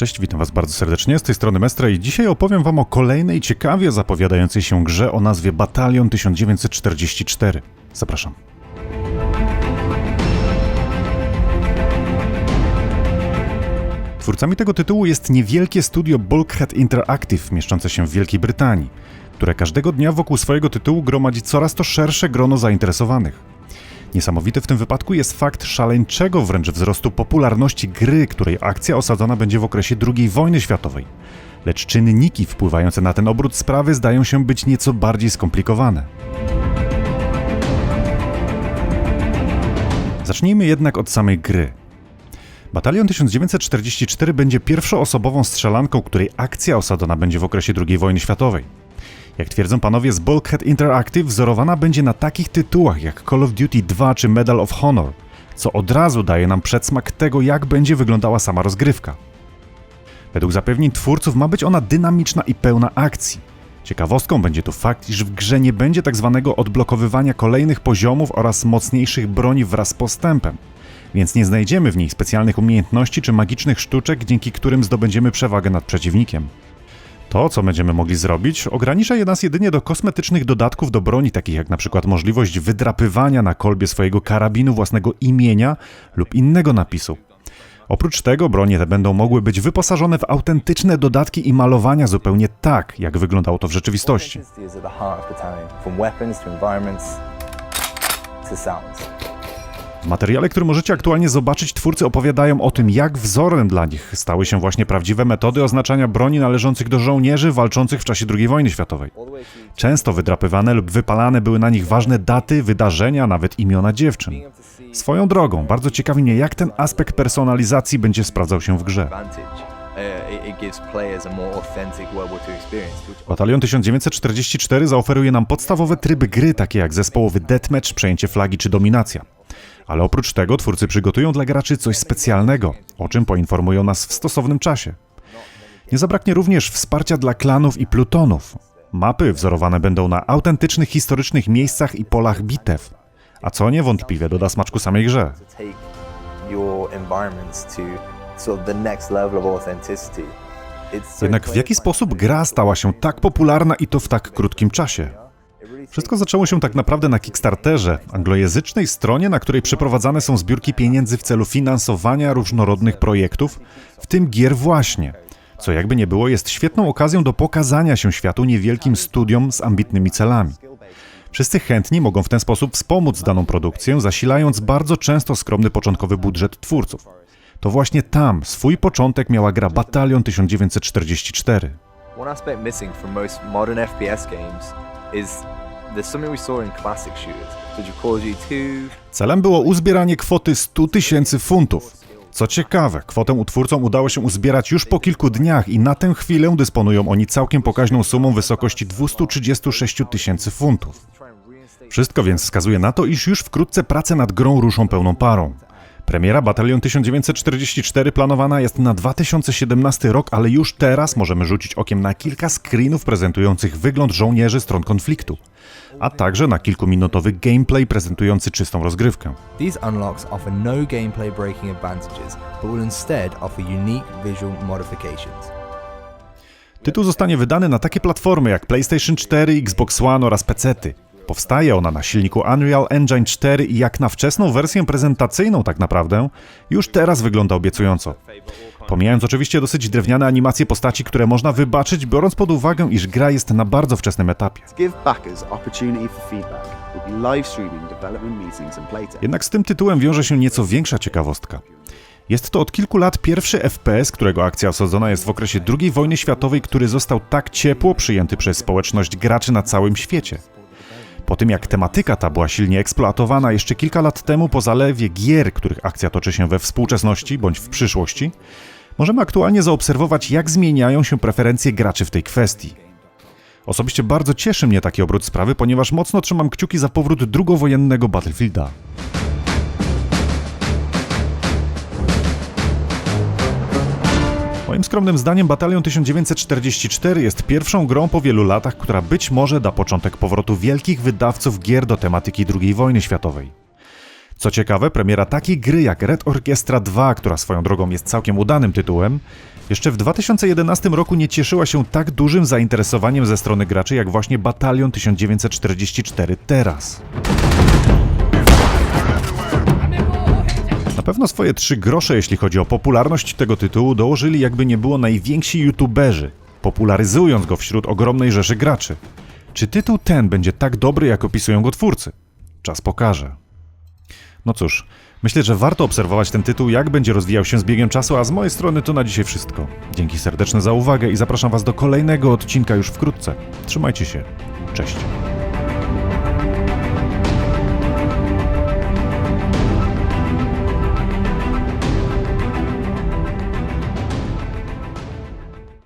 Cześć, witam Was bardzo serdecznie. Z tej strony Mestra i dzisiaj opowiem Wam o kolejnej ciekawie zapowiadającej się grze o nazwie Batalion 1944. Zapraszam. Twórcami tego tytułu jest niewielkie studio Bulkhead Interactive, mieszczące się w Wielkiej Brytanii, które każdego dnia wokół swojego tytułu gromadzi coraz to szersze grono zainteresowanych. Niesamowity w tym wypadku jest fakt szaleńczego wręcz wzrostu popularności gry, której akcja osadzona będzie w okresie II wojny światowej. Lecz czynniki wpływające na ten obrót sprawy zdają się być nieco bardziej skomplikowane. Zacznijmy jednak od samej gry. Batalion 1944 będzie pierwszoosobową strzelanką, której akcja osadzona będzie w okresie II wojny światowej. Jak twierdzą panowie z Bulkhead Interactive, wzorowana będzie na takich tytułach jak Call of Duty 2 czy Medal of Honor, co od razu daje nam przedsmak tego, jak będzie wyglądała sama rozgrywka. Według zapewnień twórców ma być ona dynamiczna i pełna akcji. Ciekawostką będzie tu fakt, iż w grze nie będzie tak zwanego odblokowywania kolejnych poziomów oraz mocniejszych broni wraz z postępem, więc nie znajdziemy w niej specjalnych umiejętności czy magicznych sztuczek, dzięki którym zdobędziemy przewagę nad przeciwnikiem. To, co będziemy mogli zrobić, ogranicza je nas jedynie do kosmetycznych dodatków do broni, takich jak na przykład możliwość wydrapywania na kolbie swojego karabinu własnego imienia lub innego napisu. Oprócz tego bronie te będą mogły być wyposażone w autentyczne dodatki i malowania zupełnie tak, jak wyglądało to w rzeczywistości. W materiale, który możecie aktualnie zobaczyć, twórcy opowiadają o tym, jak wzorem dla nich stały się właśnie prawdziwe metody oznaczania broni należących do żołnierzy walczących w czasie II wojny światowej. Często wydrapywane lub wypalane były na nich ważne daty, wydarzenia, nawet imiona dziewczyn. Swoją drogą, bardzo ciekawi mnie, jak ten aspekt personalizacji będzie sprawdzał się w grze. Batalion 1944 zaoferuje nam podstawowe tryby gry, takie jak zespołowy deathmatch, przejęcie flagi czy dominacja. Ale oprócz tego twórcy przygotują dla graczy coś specjalnego, o czym poinformują nas w stosownym czasie. Nie zabraknie również wsparcia dla klanów i plutonów. Mapy wzorowane będą na autentycznych historycznych miejscach i polach bitew, a co niewątpliwie doda smaczku samej grze. Jednak w jaki sposób gra stała się tak popularna i to w tak krótkim czasie? Wszystko zaczęło się tak naprawdę na Kickstarterze, anglojęzycznej stronie, na której przeprowadzane są zbiórki pieniędzy w celu finansowania różnorodnych projektów, w tym gier właśnie. Co jakby nie było, jest świetną okazją do pokazania się światu niewielkim studiom z ambitnymi celami. Wszyscy chętni mogą w ten sposób wspomóc daną produkcję, zasilając bardzo często skromny początkowy budżet twórców. To właśnie tam swój początek miała gra Batalion 1944. One aspect missing from most modern FPS games is there's something we saw in classic shooters, such as Call of Duty 2, Celem było uzbieranie kwoty 100 tysięcy funtów. Co ciekawe, kwotę utwórcom udało się uzbierać już po kilku dniach i na tę chwilę dysponują oni całkiem pokaźną sumą w wysokości 236 tysięcy funtów. Wszystko więc wskazuje na to, iż już wkrótce prace nad grą ruszą pełną parą. Premiera Batalion 1944 planowana jest na 2017 rok, ale już teraz możemy rzucić okiem na kilka screenów prezentujących wygląd żołnierzy stron konfliktu, a także na kilkuminutowy gameplay prezentujący czystą rozgrywkę. These unlocks offer no gameplay breaking advantages, but will instead offer unique visual modifications. Tytuł zostanie wydany na takie platformy jak PlayStation 4, Xbox One oraz PC-ty. Powstaje ona na silniku Unreal Engine 4 i jak na wczesną wersję prezentacyjną tak naprawdę, już teraz wygląda obiecująco. Pomijając oczywiście dosyć drewniane animacje postaci, które można wybaczyć, biorąc pod uwagę, iż gra jest na bardzo wczesnym etapie. Jednak z tym tytułem wiąże się nieco większa ciekawostka. Jest to od kilku lat pierwszy FPS, którego akcja osadzona jest w okresie II wojny światowej, który został tak ciepło przyjęty przez społeczność graczy na całym świecie. Po tym jak tematyka ta była silnie eksploatowana jeszcze kilka lat temu po zalewie gier, których akcja toczy się we współczesności bądź w przyszłości, możemy aktualnie zaobserwować, jak zmieniają się preferencje graczy w tej kwestii. Osobiście bardzo cieszy mnie taki obrót sprawy, ponieważ mocno trzymam kciuki za powrót drugowojennego Battlefielda. Moim skromnym zdaniem Batalion 1944 jest pierwszą grą po wielu latach, która być może da początek powrotu wielkich wydawców gier do tematyki II wojny światowej. Co ciekawe, premiera takiej gry jak Red Orchestra 2, która swoją drogą jest całkiem udanym tytułem, jeszcze w 2011 roku nie cieszyła się tak dużym zainteresowaniem ze strony graczy jak właśnie Batalion 1944 teraz. Na pewno swoje trzy grosze, jeśli chodzi o popularność tego tytułu, dołożyli jakby nie było najwięksi youtuberzy, popularyzując go wśród ogromnej rzeszy graczy. Czy tytuł ten będzie tak dobry, jak opisują go twórcy? Czas pokaże. No cóż, myślę, że warto obserwować ten tytuł, jak będzie rozwijał się z biegiem czasu, a z mojej strony to na dzisiaj wszystko. Dzięki serdeczne za uwagę i zapraszam Was do kolejnego odcinka już wkrótce. Trzymajcie się. Cześć.